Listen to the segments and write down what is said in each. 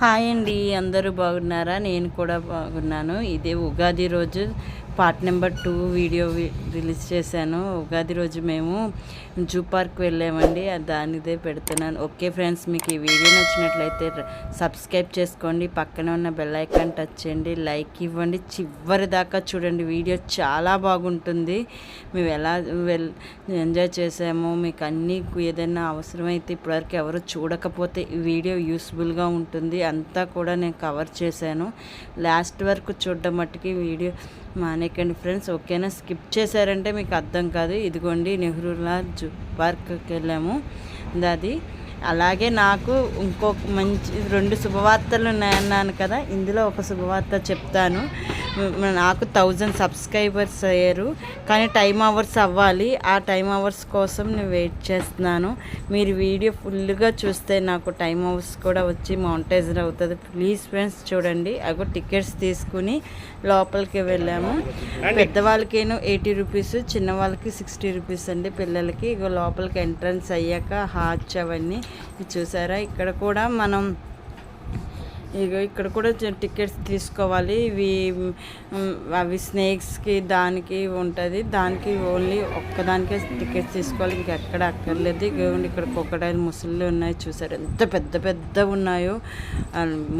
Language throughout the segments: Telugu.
హాయ్ అండి అందరూ బాగున్నారా? నేను కూడా బాగున్నాను. ఇదే ఉగాది రోజు. Part number two video release చేశాను. ఉగాది రోజు మేము జూ పార్క్ వెళ్ళామండి. దానిదే పెడుతున్నాను. ఓకే ఫ్రెండ్స్ మీకు ఈ వీడియో నచ్చినట్లయితే సబ్స్క్రైబ్ చేసుకోండి. పక్కన ఉన్న బెల్ ఐకాన్ టచ్ చేయండి. లైక్ ఇవ్వండి. చివరి దాకా చూడండి. వీడియో చాలా బాగుంటుంది. మేము ఎలా వెల్ ఎంజాయ్ చేసామో మీకు అన్నీ ఏదైనా అవసరమైతే ఇప్పటివరకు ఎవరు చూడకపోతే ఈ వీడియో యూస్ఫుల్గా ఉంటుంది. అంతా కూడా నేను కవర్ చేశాను. లాస్ట్ వరకు చూడడం మట్టుకి వీడియో మానేకండి ఫ్రెండ్స్. ఓకేనా? స్కిప్ చేశారంటే మీకు అర్థం కాదు. ఇదిగోండి నెహ్రూలాల్ జూ పార్క్కి వెళ్ళాము. అది అలాగే నాకు ఇంకొక మంచి రెండు శుభవార్తలు ఉన్నాయన్నాను కదా. ఇందులో ఒక శుభవార్త చెప్తాను. నాకు థౌజండ్ సబ్స్క్రైబర్స్ అయ్యారు. కానీ టైం అవర్స్ అవ్వాలి. ఆ టైం అవర్స్ కోసం నేను వెయిట్ చేస్తున్నాను. మీరు వీడియో ఫుల్గా చూస్తే నాకు టైం అవర్స్ కూడా వచ్చి మౌంటైజర్ అవుతుంది. ప్లీజ్ ఫ్రెండ్స్ చూడండి. అగో టికెట్స్ తీసుకుని లోపలికి వెళ్ళాము. పెద్దవాళ్ళకేను ఎయిటీ రూపీస్ చిన్న వాళ్ళకి సిక్స్టీ రూపీస్ అండి. పిల్లలకి ఇగో లోపలికి ఎంట్రన్స్ అయ్యాక హాచ్ అవన్నీ. చూసారా? ఇక్కడ కూడా మనం ఇక ఇక్కడ కూడా టికెట్స్ తీసుకోవాలి. ఇవి అవి స్నేక్స్కి దానికి ఉంటుంది. దానికి ఓన్లీ ఒక్కదానికే టికెట్స్ తీసుకోవాలి. ఇంకెక్కడ అక్కర్లేదు. ఇగోండి ఇక్కడ కొక్కడాయిలు ముసళ్ళు ఉన్నాయి. చూసారు? ఎంత పెద్ద పెద్ద ఉన్నాయో.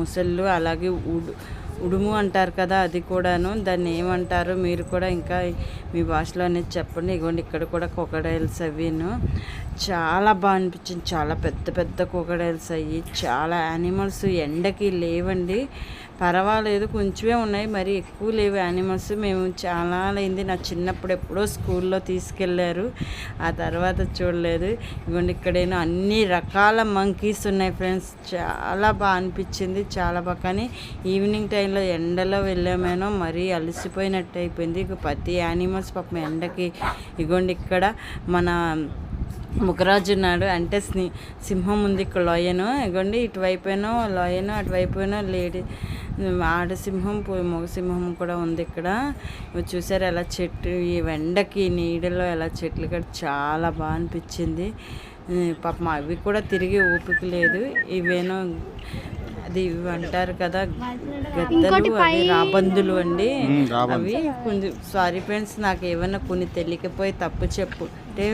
ముసళ్ళు అలాగే ఉడు ఉడుము అంటారు కదా అది కూడాను. దాన్ని ఏమంటారు మీరు కూడా ఇంకా మీ భాషలో అనేది చెప్పండి. ఇగోండి ఇక్కడ కూడా కొకడైల్స్ అవిను చాలా బాగా అనిపించింది. చాలా పెద్ద పెద్ద కోకడైల్స్ అయ్యి చాలా యానిమల్స్ ఎండకి లేవండి. పర్వాలేదు కొంచెమే ఉన్నాయి. మరి ఎక్కువ లేవు యానిమల్స్. మేము చాలా అయింది నా చిన్నప్పుడు ఎప్పుడో స్కూల్లో తీసుకెళ్ళారు ఆ తర్వాత చూడలేదు. ఇవ్వండి ఇక్కడేనో అన్ని రకాల మంకీస్ ఉన్నాయి ఫ్రెండ్స్ చాలా బాగా అనిపించింది. చాలా బాగా కానీ ఈవినింగ్ టైంలో ఎండలో వెళ్ళామేనో మరీ అలసిపోయినట్టు అయిపోయింది. ప్రతి యానిమల్స్ పాపం ఎండకి. ఇగోండి ఇక్కడ మన ముఖరాజు ఉన్నాడు అంటే స్ని సింహం ఉంది ఇక్కడ లోయను. ఇగోండి ఇటువైపునో లోయను అటువైపునో లేడీ ఆడ సింహం మగ సింహం కూడా ఉంది ఇక్కడ. చూసారు ఎలా చెట్టు ఈ ఎండకి నీడలో ఎలా చెట్లు కూడా చాలా బాగా అనిపించింది. పాపం అవి కూడా తిరిగి ఓపిక లేదు. ఇవేనో అది ఇవి అంటారు కదా గద్దలు అవి రాబందులు అండి. అవి కొంచెం సారీ ఫ్రెండ్స్ నాకు ఏమైనా కొన్ని తెలియకపోయి తప్పు చెప్పు అంటే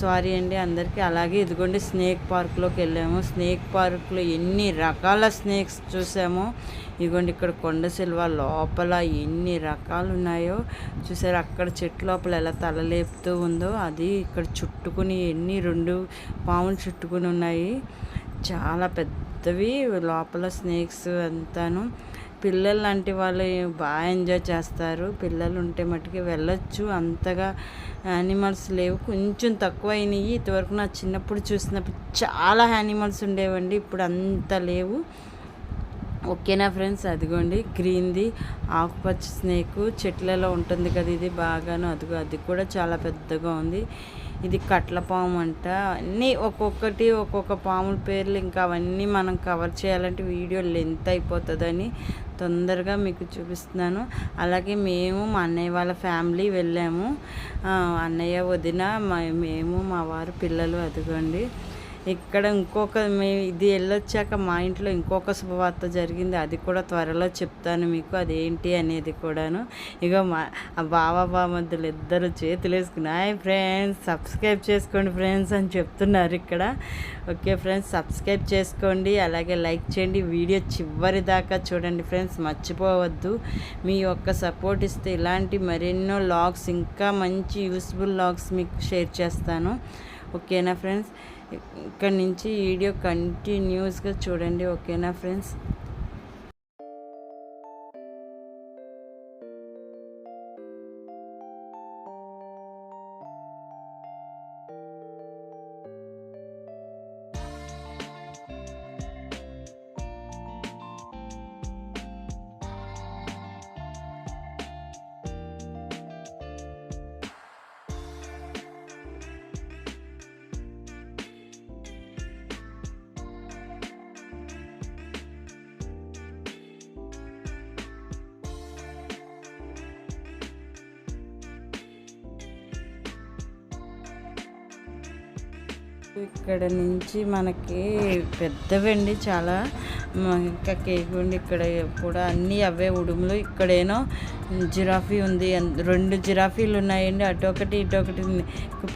సారీ అండి అందరికీ. అలాగే ఇదిగోండి స్నేక్ పార్క్లోకి వెళ్ళాము. స్నేక్ పార్క్లో ఎన్ని రకాల స్నేక్స్ చూసామో. ఇదిగోండి ఇక్కడ కొండ సిల్వ లోపల ఎన్ని రకాలు ఉన్నాయో చూసారు. అక్కడ చెట్టు లోపల ఎలా తలలేపుతూ ఉందో అది ఇక్కడ చుట్టుకుని ఎన్ని రెండు పాములు చుట్టుకుని ఉన్నాయి. చాలా పెద్దవి లోపల స్నేక్స్ అంతాను. పిల్లలు లాంటి వాళ్ళు బాగా ఎంజాయ్ చేస్తారు. పిల్లలు ఉంటే మట్టుకి వెళ్ళొచ్చు. అంతగా యానిమల్స్ లేవు. కొంచెం తక్కువ అయినాయి ఇంతవరకు నా చిన్నప్పుడు చూసినప్పుడు చాలా యానిమల్స్ ఉండేవండి. ఇప్పుడు అంత లేవు. ఓకేనా ఫ్రెండ్స్? అదిగోండి గ్రీన్ది ఆకుపచ్చ స్నేక్ చెట్లలో ఉంటుంది కదా ఇది బాగాను. అదిగో అది కూడా చాలా పెద్దగా ఉంది. ఇది కట్ల పాము అంట. అన్నీ ఒక్కొక్కటి ఒక్కొక్క పాముల పేర్లు ఇంకా అవన్నీ మనం కవర్ చేయాలంటే వీడియో లెంత్ అయిపోతుందని తొందరగా మీకు చూపిస్తున్నాను. అలాగే మేము మా అన్నయ్య వాళ్ళ ఫ్యామిలీ వెళ్ళాము. అన్నయ్య వదిన మేము మా వారు పిల్లలు అదిగోండి. ఇక్కడ ఇంకొక మేము ఇది వెళ్ళొచ్చాక మా ఇంట్లో ఇంకొక శుభవార్త జరిగింది. అది కూడా త్వరలో చెప్తాను మీకు. అదేంటి అనేది కూడాను. ఇక మా బావా బావ బామద్దులు ఇద్దరు చేతులు వేసుకున్నాయి ఫ్రెండ్స్ సబ్స్క్రైబ్ చేసుకోండి ఫ్రెండ్స్ అని చెప్తున్నారు ఇక్కడ. ఓకే ఫ్రెండ్స్ సబ్స్క్రైబ్ చేసుకోండి. అలాగే లైక్ చేయండి. వీడియో చివరి దాకా చూడండి ఫ్రెండ్స్. మర్చిపోవద్దు. మీ యొక్క సపోర్ట్ ఇస్తే ఇలాంటి మరెన్నో లాగ్స్ ఇంకా మంచి యూస్ఫుల్ లాగ్స్ మీకు షేర్ చేస్తాను. ఓకేనా ఫ్రెండ్స్? ఇక్కడ నుంచి వీడియో కంటిన్యూస్గా చూడండి ఓకేనా ఫ్రెండ్స్? ఇక్కడ నుంచి మనకి పెద్దవండి చాలా ఇంకా కేక్ ఉండి ఇక్కడ కూడా అన్నీ అవే ఉడుములు. ఇక్కడేనో జిరాఫీ ఉంది. రెండు జిరాఫీలు ఉన్నాయండి. అటు ఒకటి ఇటు ఒకటి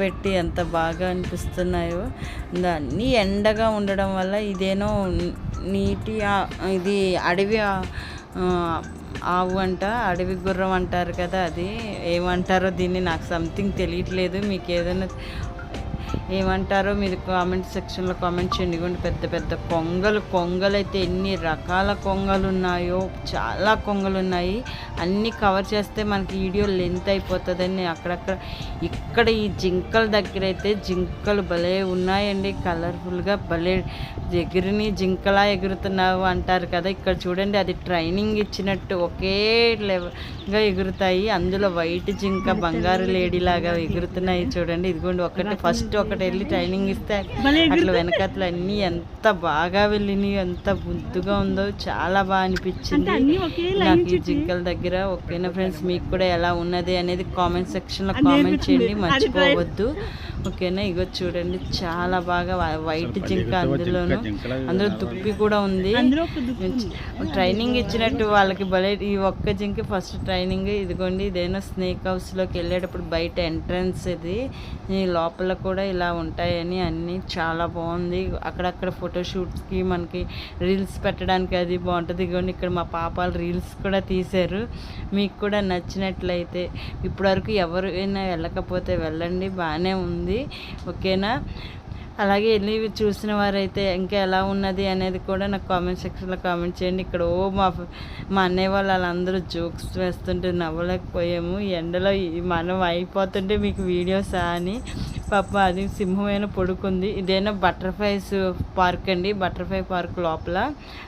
పెట్టి ఎంత బాగా అనిపిస్తున్నాయో. అన్నీ ఎండగా ఉండడం వల్ల ఇదేనో నీటి ఇది అడవి ఆవు అంట అడవి గుర్రం అంటారు కదా అది. ఏమంటారో దీన్ని నాకు సంథింగ్ తెలియట్లేదు. మీకు ఏదైనా ఏమంటారో మీరు కామెంట్ సెక్షన్లో కామెంట్ చేయండి. కూడా పెద్ద పెద్ద కొంగలు కొంగలు అయితే ఎన్ని రకాల కొంగలు ఉన్నాయో చాలా కొంగలు ఉన్నాయి అన్నీ కవర్ చేస్తే మనకి వీడియో లెంత్ అయిపోతుందని అక్కడక్కడ ఇక్కడ ఈ జింకల దగ్గర అయితే జింకలు భలే ఉన్నాయండి. కలర్ఫుల్గా భలే ఎగిరిని జింకలా ఎగురుతున్నావు అంటారు కదా. ఇక్కడ చూడండి అది ట్రైనింగ్ ఇచ్చినట్టు ఒకే లెవెల్గా ఎగురుతాయి. అందులో వైట్ జింక బంగారు లేడీ లాగా ఎగురుతున్నాయి చూడండి. ఇదిగోండి ఒకటి ఫస్ట్ ఒకటి వెళ్ళి ట్రైనింగ్ ఇస్తే అట్లా వెనకట్ల అన్నీ ఎంత బాగా వెళ్ళినాయి ఎంత బుద్దుగా ఉందో చాలా బాగా అనిపించింది. నాకు ఈ జింకల దగ్గర ఓకేనా ఫ్రెండ్స్ మీకు కూడా ఎలా ఉన్నది అనేది కామెంట్ సెక్షన్లో కామెంట్ చేయండి మర్చిపోవద్దు. ఓకేనా ఇగో చూడండి చాలా బాగా వైట్ జింక అందులోను. అందులో దుప్పి కూడా ఉంది. ట్రైనింగ్ ఇచ్చినట్టు వాళ్ళకి భలే ఈ ఒక్క జింక ఫస్ట్ ట్రైనింగ్ ఇదిగోండి ఇదేనో స్నేక్ హౌస్లోకి వెళ్ళేటప్పుడు బయట ఎంట్రన్స్ ఇది. లోపల కూడా ఇలా ఉంటాయని అన్నీ చాలా బాగుంది. అక్కడక్కడ ఫోటోషూట్స్కి మనకి రీల్స్ పెట్టడానికి అది బాగుంటుంది. ఇదిగోండి ఇక్కడ మా పాపాలు రీల్స్ కూడా తీశారు. మీకు కూడా నచ్చినట్లయితే ఇప్పటివరకు ఎవరైనా వెళ్ళకపోతే వెళ్ళండి బాగానే ఉంది. ఓకేనా? అలాగే వెళ్ళి చూసిన వారైతే ఇంకా ఎలా ఉన్నది అనేది కూడా నాకు కామెంట్ సెక్షన్లో కామెంట్ చేయండి. ఇక్కడ ఓ మా మా అన్నయ్య వాళ్ళు వాళ్ళందరూ జోక్స్ వేస్తుంటే నవ్వలేకపోయాము. ఎండలో మనం అయిపోతుంటే మీకు వీడియోస్ అని. పాప అది సింహమైన పడుకుంది. ఇదేనా బటర్ఫ్లైస్ పార్క్ అండి బటర్ఫ్లై పార్క్ లోపల.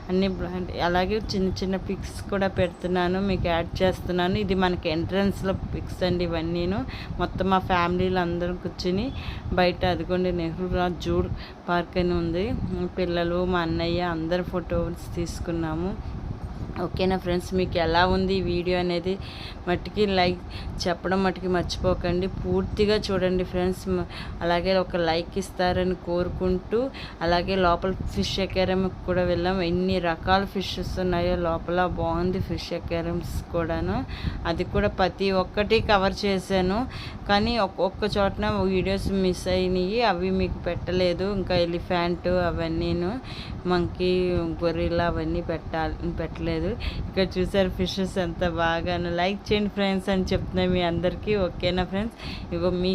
అన్ని అలాగే చిన్న చిన్న పిక్స్ కూడా పెడుతున్నాను మీకు యాడ్ చేస్తున్నాను. ఇది మనకి ఎంట్రన్స్లో పిక్స్ అండి ఇవన్నీను. మొత్తం మా ఫ్యామిలీలో అందరం కూర్చుని బయట అదిగోండి నెహ్రూ రాజ్ జూడ్ పార్క్ అని ఉంది. పిల్లలు మా అన్నయ్య అందరు ఫొటోస్ తీసుకున్నాము. ఓకేనా ఫ్రెండ్స్? మీకు ఎలా ఉంది ఈ వీడియో అనేది మట్టికి లైక్ చెప్పడం మట్టికి మర్చిపోకండి. పూర్తిగా చూడండి ఫ్రెండ్స్. అలాగే ఒక లైక్ ఇస్తారని కోరుకుంటూ అలాగే లోపల ఫిష్ అక్వేరియంకి కూడా వెళ్ళాం. ఎన్ని రకాల ఫిషెస్ ఉన్నాయో లోపల బాగుంది ఫిష్ అక్వేరియంస్ కూడాను. అది కూడా ప్రతి ఒక్కటి కవర్ చేశాను. కానీ ఒక్కొక్క చోటన వీడియోస్ మిస్ అయినాయి. అవి మీకు పెట్టలేదు. ఇంకా ఎలిఫెంట్ అవన్నీను మంకీ గొర్రెలా అవన్నీ పెట్టాలి పెట్టలేదు. ఇక్కడ చూసారు ఫిషెస్ అంతా బాగాను. లైక్ చేయండి ఫ్రెండ్స్ అని చెప్తున్నాయి మీ అందరికీ. ఓకేనా ఫ్రెండ్స్ ఇగో మీ